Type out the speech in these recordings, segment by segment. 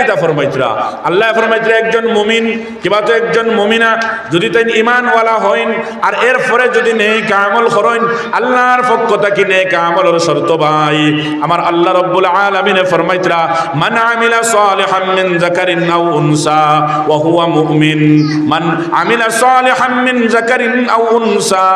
কিতা ফরমাইতরা। আল্লাহ ফরমাইতরা একজন মুমিন, কিবা তো একজন মুমিনা, যদি তাই ইমানওয়ালা হইন, আর এর পরে যদি নেক আমল করেন, আল্লাহর পক্ষ থেকে নেক আমলের শর্ত ভাই। আমার আল্লাহ রব্বুল আলামিনে ফরমাইতরা, মান আমিলা সালিহাম মিন যাকারিন আও উনসা, ওয়া হুয়া মুমিন। মান আমিলা সালিহাম মিন যাকারিন আও উনসা,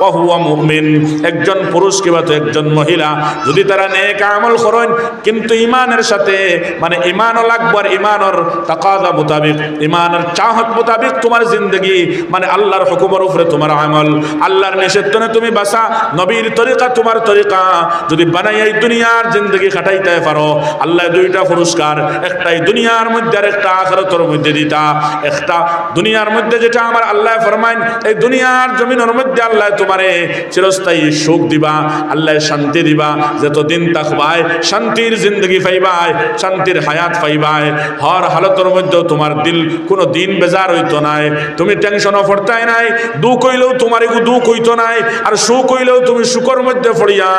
ওয়া হুয়া মুমিন। একজন পুরুষ কিবা তো একজন মহিলা, যদি তারা নেক আমল করেন, কিন্তু ইমানের সাথে মানে ইমানও লাগবে আর ইমানের তাকাদা মোতাবিক ইমানের চাহত মোতাবিক তোমার জিন্দগি মানে আল্লাহর হুকুমের উপরে তোমার আমল। আল্লাহর নিষেধনে তুমি বাসা, নবীর তরিকা তোমার তরিকা। যদি বানাই দুনিয়ার জিন্দগি খাটাইতে পারো, আল্লাহ দুইটা পুরস্কার, একটাই দুনিয়ার মধ্যে আর একটা আখরতর মধ্যে দিতা। একটা দুনিয়ার মধ্যে যেটা আমার আল্লাহ ফরমাইন, এই দুনিয়ার জমিনের মধ্যে আল্লাহ তোমারে চিরস্থায়ী সুখ দিবা, আল্লাহ শান্তি দিবা। যত যতদিন থাকবাই শান্তির জিন্দগি পাইবাই, শান্তির হায়াত পাইবাই হর হালতের মধ্যে তোমার দিল, কোনো দিন বেজার হইতো নাই। তুমি টেনশনও ফরতাই নাই, দুঃখ হইলেও তোমার এগু দুঃখ হইতো নাই, আর সুখ হইলেও তুমি সুখের মধ্যে ফড়িয়া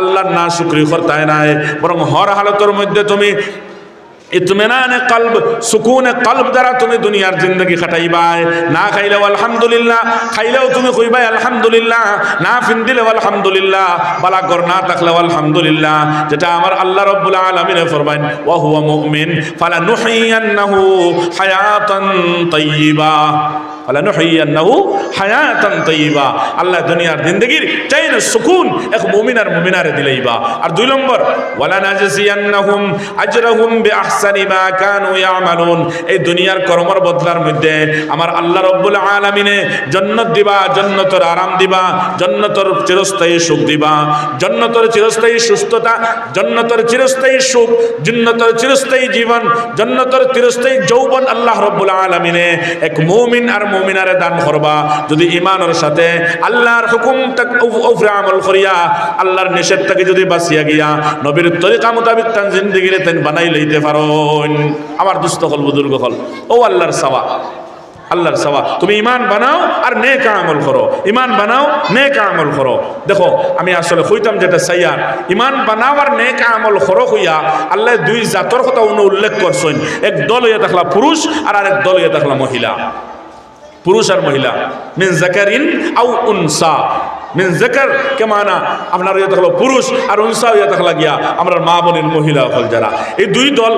আল্লাহর না শুক্রি করতাই নাই। বরং হর হালতের মধ্যে তুমি ইতমেনানে কলব, সুকুনে কলব দ্বারা তুমি দুনিয়ার জিন্দগি খাটাইবাই। না খাইলেও আলহামদুলিল্লাহ, খাইলেও তুমি কইবাই আলহামদুলিল্লাহ। না ফিন্দিলেও আলহামদুলিল্লাহ, বালা গর না থাকলেও আলহামদুলিল্লাহ। যেটা আমার আল্লাহ রব্বুল আলমিনে ফরমাইন, ওয়া হুয়া মুমিন ফালা নুহিয়ান্নাহু হায়াতান তাইয়্যিবা আল্লাহ দুনিয়ার জিন্দগির চাইন সুকুন এক মুমিন আর মুমিনারে দিলেইবা। আর দুই নম্বর, ওয়ালা নাজজিয়ান্নাহুম আজরাহুম বিআহসানি মা কানু ইয়ামালুন। এই দুনিয়ার কর্মর বদলার মধ্যে আমার আল্লাহ রব্বুল আলামিনে জান্নাত দিবা, জান্নাতের আরাম দিবা, জান্নাতের চিরস্থায়ী সুখ দিবা। জান্নাতের চিরস্থায়ী সুস্থতা, জান্নাতের চিরস্থায়ী সুখ, জান্নাতের চিরস্থায়ী জীবন, জান্নাতের চিরস্থায়ী যৌবন আল্লাহ রব্বুল আলামিনে এক মুমিন আর মুমিনারে দান করবা। যদি ইমানের সাথে আল্লাহর হুকুম তাক আমল করিয়া আল্লাহর নিষেধ থেকে যদি বাঁচিয়া গিয়া নবীর তরিকা মোতাবিক তান জিন্দগিরে তেন বানাই লইতে পারেন আমার দুস্থ হল, বুজুর্গ হল। ও আল্লাহর সাওয়া আল্লাহর সাওয়া। তুমি ইমান বানাও আর নেক আমল করো। ইমান বানাও, নেক আমল করো। দেখো, আমি আসলে হইতাম যেটা সাইয়ার ইমান বানাও আর নেক আমল করো হইয়া আল্লাহ দুই জাতর কথা উনি উল্লেখ করছেন। এক দল হইয়া দেখলা পুরুষ আর আরেক দল হইয়া দেখলা মহিলা। পুরুষ আর মহিলা। মিন জাকারিন আউ উনসা। মিন জাকার কে মানা? আপনার ইয়ে থাকল পুরুষ আর উনসা ইয়ে থাকলা গিয়া। আমরা মা বোনের মহিলা হল যারা। এই দুই দল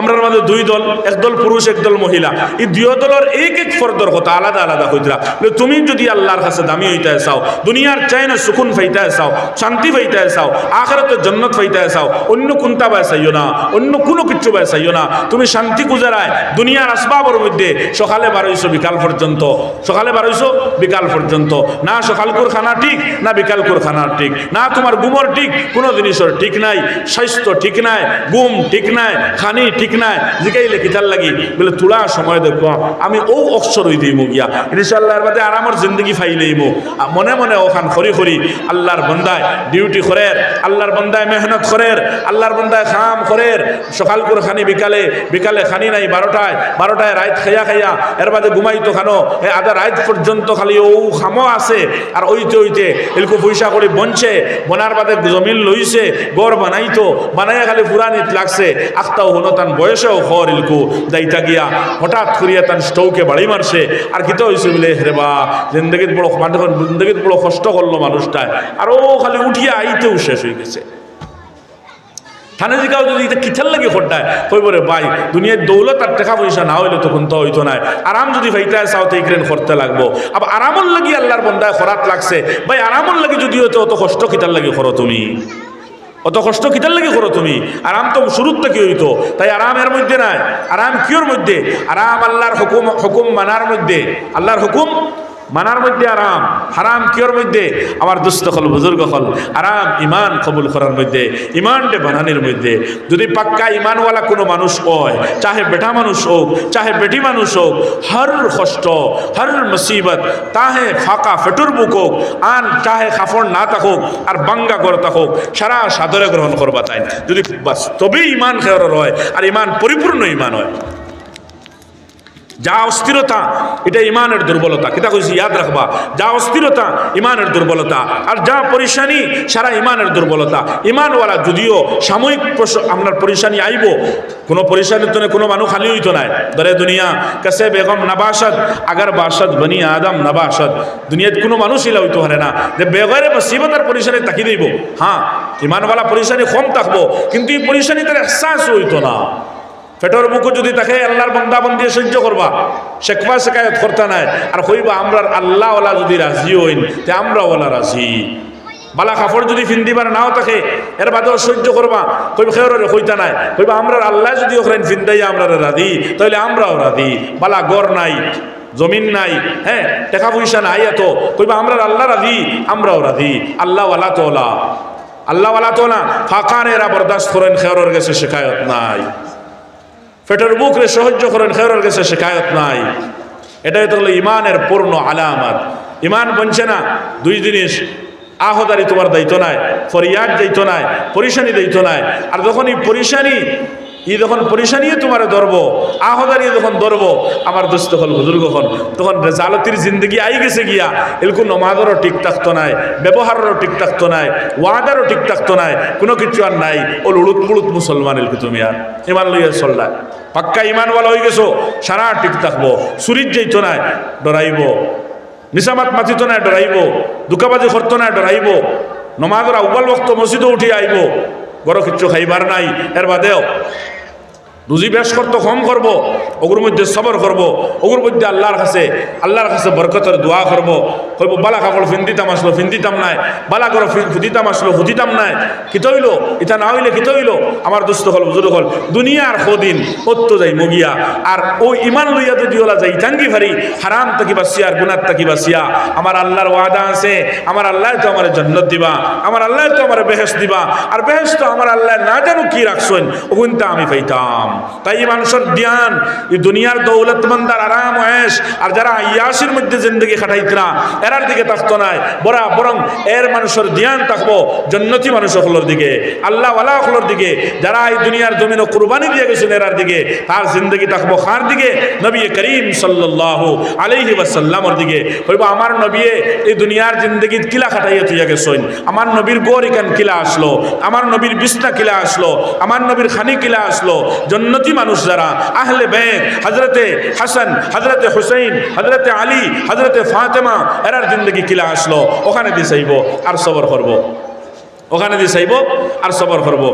আমরার মাঝে দুই দল, এক দল পুরুষ, এক দল মহিলা। এই দুই দলের এক এক ফর্দর কথা আলাদা আলাদা হইতরা। তুমি যদি আল্লাহর কাছে দামি হইতে চাও, দুনিয়ার চাই না সুকুন ফাইতে চাও, শান্তি ফাইতে চাও, আখরাতে জন্নত ফাইতে চাও, অন্য কোনটা বায় চাইও না, অন্য কোনো কিচ্ছু বায় চাইও না, তুমি শান্তি গুজারায় দুনিয়ার আসবাবর মধ্যে সকালে বারোইছো বিকাল পর্যন্ত। সকালে বারোইছো বিকাল পর্যন্ত। না সকালকুর খানা ঠিক, না বিকালকুর খানা ঠিক। না তোমার গুমর ঠিক, কোনো জিনিসের ঠিক নাই, স্বাস্থ্য ঠিক নাই গুম ঠিক নাই, খানি ঠিক নাই। জিকাইলে কিতার লাগি? বলে, তোলা সময় দেখো আমি ও অক্ষর হই দিই গিয়া। ইনশাল্লাহর বাদে আরামর জিন্দগি ফাইলেই মো মনে মনে ওখান খরি খরি আল্লাহর বন্দায় ডিউটি করের আল্লাহর বন্দায় মেহনত করের আল্লাহর বন্দায় খাম করের সকাল করে খানি বিকালে বিকালে খানি নাই বারোটায় বারোটায় রাত খাইয়া খাইয়া এর বাদে ঘুমাইতো খানো। এ, আধা রাত পর্যন্ত খালি ও খামো আছে। আর ওইতে ওইতে এলকু পয়সা করে বনছে বনার বাদে জমিন লইছে গড় বানাইতো বানাইয়া খালি ফুরানিত লাগছে। আখতাও হনো তান বয়সেও খর ইলকু যাইতা গিয়া হঠাৎ করিয়া তান স্টৌকে বাড়ি মারছে। আর কিতা হয়েছে বলে, হেরে বা, জিন্দগিত বড় মানুষ জিন্দগিত বড় কষ্ট করল মানুষটায় আর ও খালি উঠিয়া আইতেও শেষ হয়ে গেছে। থানে জিগাও যদি এটা কিথার লাগে খড্ডায়, কইব রে, ভাই দুনিয়ার দৌলত আর টাকা পয়সা না হইলে তখন তো হইতো নাই। আরাম যদি ভাইটায় চাও তো ইকরেন করতে লাগবো। আবার আরামর লাগি আল্লাহর বন্দায় খরাত লাগছে। ভাই আরামর লাগি যদি হইতো, অত কষ্ট কিতার লাগে করো তুমি অত কষ্ট কিটার লাগে করো তুমি? আরাম তো শুরুর থেকে হইতো। তাই আরামের মধ্যে নাই। আরাম কিওর মধ্যে? আরাম আল্লাহর হুকুম হুকুম মানার মধ্যে। আল্লাহর হুকুম মানার মধ্যে আরাম, হারাম কিয়র মধ্যে? আমার দুস্থ হল, বুজুর্গ হল, আরাম, ইমান কবুল করার মধ্যে, ইমানটে বানানির মধ্যে। যদি পাক্কা ইমানওয়ালা কোনো মানুষ হয়, চাহে বেটা মানুষ হোক, চাহে বেটি মানুষ হোক, হর কষ্ট, হর মুসিবত, তাহে ফাঁকা ফেটুর বুক হোক, আন চাহে খাফড় না থাকুক, আর বাঙ্গা করে থাকুক, সারা সাদরে গ্রহণ করবা তাই যদি বাস্তবেই ইমান খেয়ার হয়, আর ইমান পরিপূর্ণ ইমান হয়। যা অস্থিরতা, এটা ইমানের দুর্বলতা। কিতা কইছি? ইয়াদ রাখবা। যা অস্থিরতা, ইমানের দুর্বলতা। আর যা পরিশানি, সারা ইমানের দুর্বলতা। ইমানওয়ালা যদিও সাময়িক আপনার পরিশানি আইব, কোনো পরিশানির তো কোনো মানুষ খালি হইতো নাই দরে দুনিয়া, কাছে বেগম নবাসদ, আগার বাসদ, বনি আদম নবাসদ। দুনিয়াত কোনো মানুষ ইলা হইতে পারে না। যে বেগরে মুসিবতার পরিশানি তাকি দিব হ্যাঁ ইমানওয়ালা পরিশানি কম থাকব, কিন্তু এই পরিশানি তার এহসাস হইতো না। পেটর বুকু যদি তাকে আল্লাহর বন্দা বন্দিয়ে সহ্য করবা শেখবা শেখায়ত করতে নাই। আর কইবা আমরা আল্লাহ ওলা যদি রাজি হইন, তে আমরা ওলা রাজি বালা কাপড় যদি ফিন্দিবার নাও থাকে এর বাদেও সহ্য করবা কইবা খেয়রে কইতা নাই। কইবা আমরা আল্লাহ যদি ওখানে ফিন্দাই আমরা রাধি তাহলে আমরাও রাধি বালা গড় নাই, জমিন নাই হ্যাঁ টাকা পয়সা নাই এত। কইবা আমরা আল্লাহ রাধি আমরাও রাধি আল্লাহ ওয়ালা তোলা আল্লাহ ওয়ালা তোলা ফাঁকান এরা বরদাস্ত করেন খেয়রের গেছে শেখায়ত নাই। ফেটের বুকরে সহ্য করেন খেরার কাছে শেখায়ত নাই। এটাই তো হলো ইমানের পূর্ণ আলামাত। ইমান বনছে না, দুই জিনিস। আহদারি তোমার দায়িত্ব নাই, ফরিয়াদ দায়িত্ব নাই, পরিশানি দায়িত্ব নাই। আর যখন এই পরিশানি ই যখন পরিশানিয়ে তোমার ধরবো আহদারি যখন ধরবো, আমার দোস্ত হল বুজুর্গ হল। তখন রেজালতির জিন্দগি আই গেছে গিয়া, এলকু নমাজেরও ঠিক থাকতো নাই, ব্যবহারেরও ঠিক থাকতো নাই, ওয়াদারও ঠিক থাকতো নাই, কোনো কিছু আর নাই। ও লুড়ুত মুড়ুত মুসলমান এলকু তুমি আর। ইমান লইয়া চললা। পাক্কা ইমানওয়ালা হয়ে গেছো, সারা ঠিক থাকব, সুরিত যাইতো নাই, ডরাইব। নিসামাত মাতিত নাই, ডরাইব। দুকাবাজি করতো নাই, ডরাইব। নমাজের আউ্বাল বক্ত মসজিদে উঠি আইব। বড় কিচ্ছু খাইবার নাই, এর বাদেও রুজি বেশ করতো কম করব ওগুর মধ্যে সবর করব ওগুর মধ্যে আল্লাহর কাছে আল্লাহর কাছে বরকতের দোয়া করব। কইব বালা কাপড় ফিন্দিতাম আসলো ফিন্দিতাম নাই, বালা করো ফুদিতাম আসলো ফুদিতাম নাই। কি তৈল? এটা না হইলে কি তৈল? আমার দুস্থ হল বুজুর হল। দুনিয়ার সদিন, অত্য যাই মগিয়া। আর ও ইমান লইয়া যদি ওলা যাই টাঙ্গি ভারি হারাম তাকি বাসিয়া আর গুনার তাকি বাসিয়া। আমার আল্লাহর ওয়াদা আছে, আমার আল্লাহ তো আমার জন্নত দিবা, আমার আল্লাহ তো আমার বেহেস দিবা। আর বেহেস তো আমার আল্লাহ না জানো কি রাখছেন ওগুনটা আমি পাইতাম। তাই এই মানুষের জ্ঞান এই দুনিয়ার দৌলতমন্দার আরাম এস আর যারা ইয়াসির মধ্যে জিন্দগি খাটাইতরা এরার দিকে থাকতো নাই। বরা, বরং এর মানুষের জ্ঞান থাকব, জন্নতি মানুষ হলোর দিকে। আল্লাহ ওয়ালা হলোর দিকে। যারা এই দুনিয়ার জমিন কুরবানি দিয়ে গেছেন এরার দিকে, তার জিন্দগি থাকব খার দিকে, নবী করিম সাল্লাহ আলাইহি ওয়াসাল্লামর দিকে। হইব আমার নবী এই দুনিয়ার জিন্দগি কিলা খাটাইয়া তুইয়া গেছেন। আমার নবীর গড় ইকান কিলা আসলো, আমার নবীর বিছনা কিলা আসলো, আমার নবীর খানি কিলা আসলো। জন্নতি মানুষ যারা, আহলে বেদ হজরতে হাসান হজরতে হুসেইন হজরতে আলী হজরতে ফাতেমা এরার জিন্দগি কিলা আসলো, ওখানে দিয়ে চাইব আর সবর করব। ওখানে দিয়ে চাইব আর সবর করব।